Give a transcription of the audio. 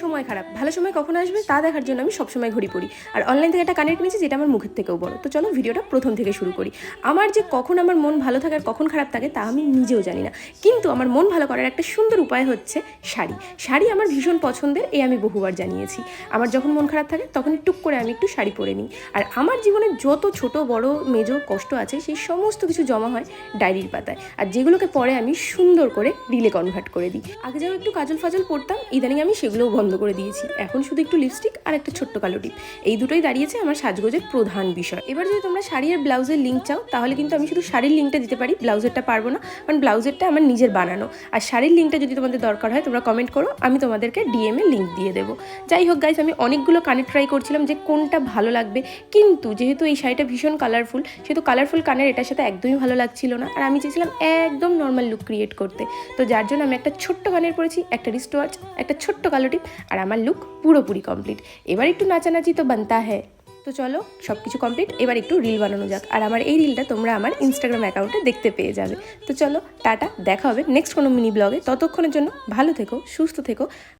সময় খারাপ। ভালো সময় কখন আসবে তা দেখার জন্য আমি সবসময় ঘড়ি পড়ি। আর অনলাইন থেকে একটা কানের কিনেছি যেটা আমার মুখের থেকেও বড়। তো চলো ভিডিওটা প্রথম থেকে শুরু করি। আমার যে কখন আমার মন ভালো থাকে কখন খারাপ থাকে তা আমি নিজেও জানি না। কিন্তু আমার মন ভালো করার একটা সুন্দর উপায় হচ্ছে শাড়ি। শাড়ি আমার ভীষণ পছন্দের এই আমি বহুবার জানিয়েছি। আমার যখন মন খারাপ থাকে তখন টুক করে আমি একটু শাড়ি পরে নিই। আর আমার জীবনে যত ছোট, বড়, মেজো কষ্ট আছে সেই সমস্ত কিছু জমা হয় ডায়েরির পাতায়। আর যেগুলোকে পরে আমি সুন্দর করে রিলে কনভার্ট করে দিই। আগে যেমন একটু কাজল ফাজল পরতাম, ইদানিং আমি সেগুলোও বন্ধ করে দিয়েছি। এখন শুধু একটু লিপস্টিক আর একটা ছোট্ট কালো টিপ। এই দুটোই দাঁড়িয়েছে আমার সাজগোজের প্রধান বিষয়। এবার যদি তোমরা শাড়ি আর ব্লাউজের লিঙ্ক চাও, তাহলে কিন্তু আমি শুধু শাড়ির লিঙ্কটা দিতে পারি, ব্লাউজেরটা পারব না, কারণ ব্লাউজেরটা আমার নিজের বানানো। আর শাড়ির লিঙ্কটা যদি তোমাদের দরকার হয়, তোমরা কমেন্ট করো, আমি তোমাদেরকে ডিএমে লিঙ্ক দিয়ে দেবো। যাই হোক গাইস আমি অনেকগুলো কানে ট্রাই করছিলাম যে কোনটা ভালো লাগবে। কিন্তু যেহেতু এই শাড়িটা ভীষণ কালারফুল সেহেতু কালারফুল কানের এটার সাথে একদমই ভালো লাগছিল না। আর আমি চেয়েছিলাম একদম নর্মাল লুক ক্রিয়েট করতে। তো যার জন্য আমি একটা ছোট্ট কানের পরেছি, একটা রিস্ট ওয়াচ একটা ছোট্ট কালো টিপ আর আমার লুক পুরোপুরি কমপ্লিট এবার একটু নাচানাচি তো বানতা হ্যাঁ তো চলো সব কিছু কমপ্লিট এবার একটু রিল বানানো যাক। আর আমার এই রিলটা তোমরা আমার ইনস্টাগ্রাম অ্যাকাউন্টে দেখতে পেয়ে যাবে। তো চলো, টাটা, দেখা হবে নেক্সট কোনো মিনি ব্লগে ততক্ষণের জন্য ভালো থেকো, সুস্থ থেকো।